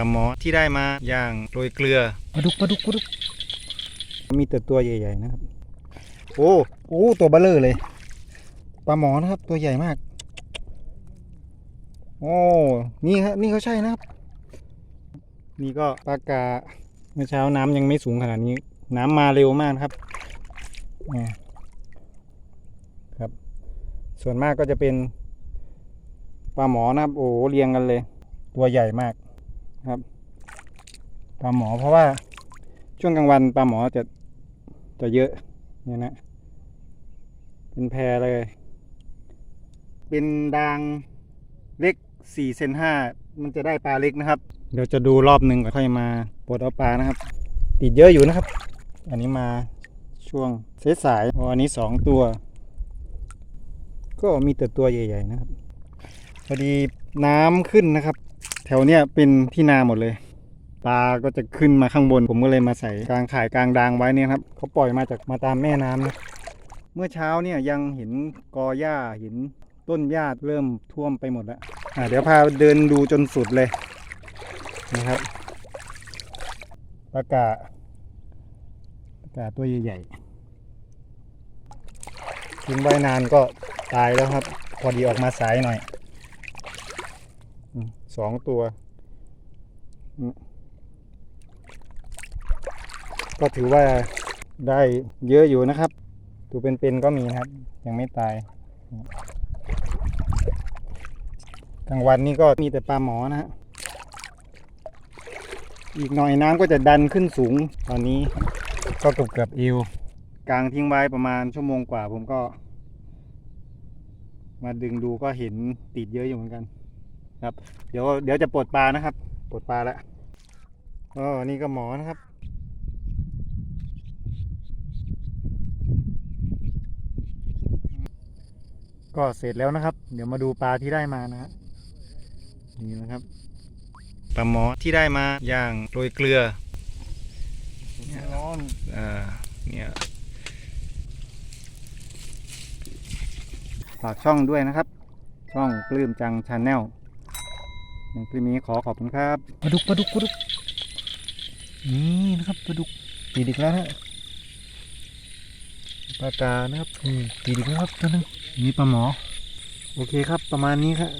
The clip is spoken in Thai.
ปลาหมอที่ได้มาย่างโรยเกลือปลาดุกปลาดุกปลาดุกมีแต่ตัวใหญ่ๆนะครับ โอ้โอ้ตัวเบลเลอร์เลยปลาหมอนะครับ ตัวใหญ่มาก โอ้นี่ครับนี่เขาใช่นะครับ นี่ก็ปลากาเมื่อเช้าน้ำยังไม่สูงขนาดนี้ น้ำมาเร็วมากนะครับเนี่ยครับ ส่วนมากก็จะเป็นปลาหมอนะครับ โอ้เรียงกันเลย ตัวใหญ่มาก ครับปลาหมอเพราะว่าช่วงกลางวันปลาหมอจะจะเยอะเนี่ยนะเป็นแพรเลย เป็นดางเล็กสี่เซนห้ามันจะได้ปลาเล็กนะครับ เดี๋ยวจะดูรอบหนึ่งก็ค่อยมาปลดเอาปลานะครับ ติดเยอะอยู่นะครับ อันนี้มาช่วงเสสายๆอันนี้สองตัว ก็มีแต่ตัวใหญ่ ๆ นะครับพอดีน้ำขึ้นนะครับ แถวเนี้ยเป็นที่นาหมดเลยปลาก็จะขึ้นมาข้างบน ผมก็เลยมาใส่กลางข่ายกลางดางไว้เนี่ยครับเขาปล่อยมาจากมาตามแม่น้ำนะเมื่อเช้าเนี่ยยังเห็นกอหญ้าเห็นต้นหญ้าเริ่มท่วมไปหมดแล้วอะเดี๋ยวพาเดินดูจนสุดเลยนะครับปลากาปลากาตัวใหญ่ๆทิ้งไว้นานก็ตายแล้วครับ พอดีออกมาสายหน่อย สองตัว ก็ถือว่าได้เยอะอยู่นะครับ ตัวเป็นๆก็มีนะครับ ยังไม่ตายกลางวันนี่ก็มีแต่ปลาหมอนะฮะอีกหน่อยน้ำก็จะดันขึ้นสูง ตอนนี้ก็เกือบเกือบๆเอวกลางทิ้งไว้ประมาณชั่วโมงกว่าผมก็ มาดึงดูก็เห็นติดเยอะอยู่เหมือนกัน ครับ เดี๋ยวเดี๋ยวจะปลดปลานะครับ ปลดปลาแล้วอ๋อนี่ก็หมอนะครับ ก็เสร็จแล้วนะครับ เดี๋ยวมาดูปลาที่ได้มานะฮะนี่นะครับปลาหมอที่ได้มาอย่างโรยเกลือร้อนอ่อเนี่ยฝากช่องด้วยนะครับ ช่องปลื้มจังชาแนล คลิปนี้ขอขอบคุณครับปลาดุกปลาดุกปลาดุกนี่นะครับปลาดุกตีดิกแล้วนะปลากานะครับตีดิกแล้วครับตัวหนึงนี่ปลาหมอ โอเคครับประมาณนี้ครับ